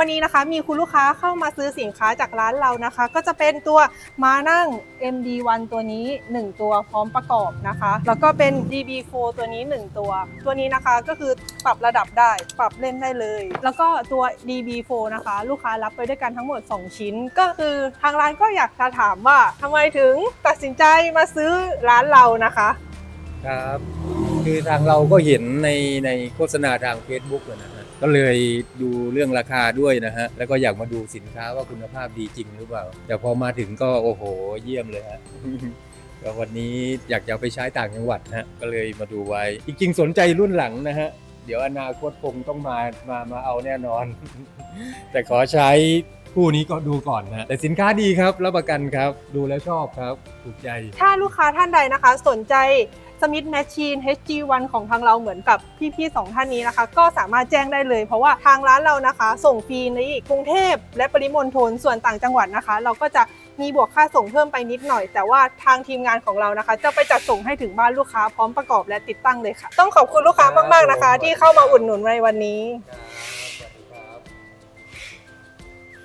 วันนี้นะคะมีคุณลูกค้าเข้ามาซื้อสินค้าจากร้านเรานะคะ ก็จะเป็นตัวมานั่ง MD1 ตัวนี้ 1 ตัวพร้อมประกอบนะคะ แล้วก็เป็น DB4 ตัวนี้ 1 ตัว ตัวนี้นะคะก็คือปรับระดับได้ปรับเล่นได้เลย แล้วก็ตัว DB4 นะคะ ลูกค้ารับไปด้วยกันทั้งหมด 2 ชิ้น ก็คือทางร้านก็อยากจะถามว่าทำไมถึงตัดสินใจมาซื้อร้านเรานะคะครับคือทางเราก็เห็นในในโฆษณาทาง Facebook อนะฮะ ก็เลยดูเรื่องราคาด้วยนะฮะ แล้วก็อยากมาดูสินค้าว่าคุณภาพดีจริงหรือเปล่า แต่พอมาถึงก็โอ้โหเยี่ยมเลยฮะก็วันนี้อยากจะไปใช้ต่างจังหวัดนะฮะ ก็เลยมาดูไว้ จริงๆสนใจรุ่นหลังนะฮะ เดี๋ยวอนาคตคงต้องมา มามาเอาแน่นอน แต่ขอใช้คู่นี้ก็ดูก่อนนะ แต่สินค้าดีครับ รับประกันครับ ดูแล้วชอบครับ ถูกใจ ถ้าลูกค้าท่านใดนะคะ สนใจ สมิธแมชชีน HG1 ของทางเราเหมือนกับพี่ๆสองท่านนี้นะคะ ก็สามารถแจ้งได้เลย เพราะว่าทางร้านเรานะคะ ส่งฟรีในกรุงเทพและปริมณฑลส่วนต่างจังหวัดนะคะ เราก็จะมีบวกค่าส่งเพิ่มไปนิดหน่อย แต่ว่าทางทีมงานของเรานะคะ จะไปจัดส่งให้ถึงบ้านลูกค้าพร้อมประกอบและติดตั้งเลยค่ะ ต้องขอบคุณลูกค้ามากๆนะคะ ที่เข้ามาอุดหนุนในวันนี้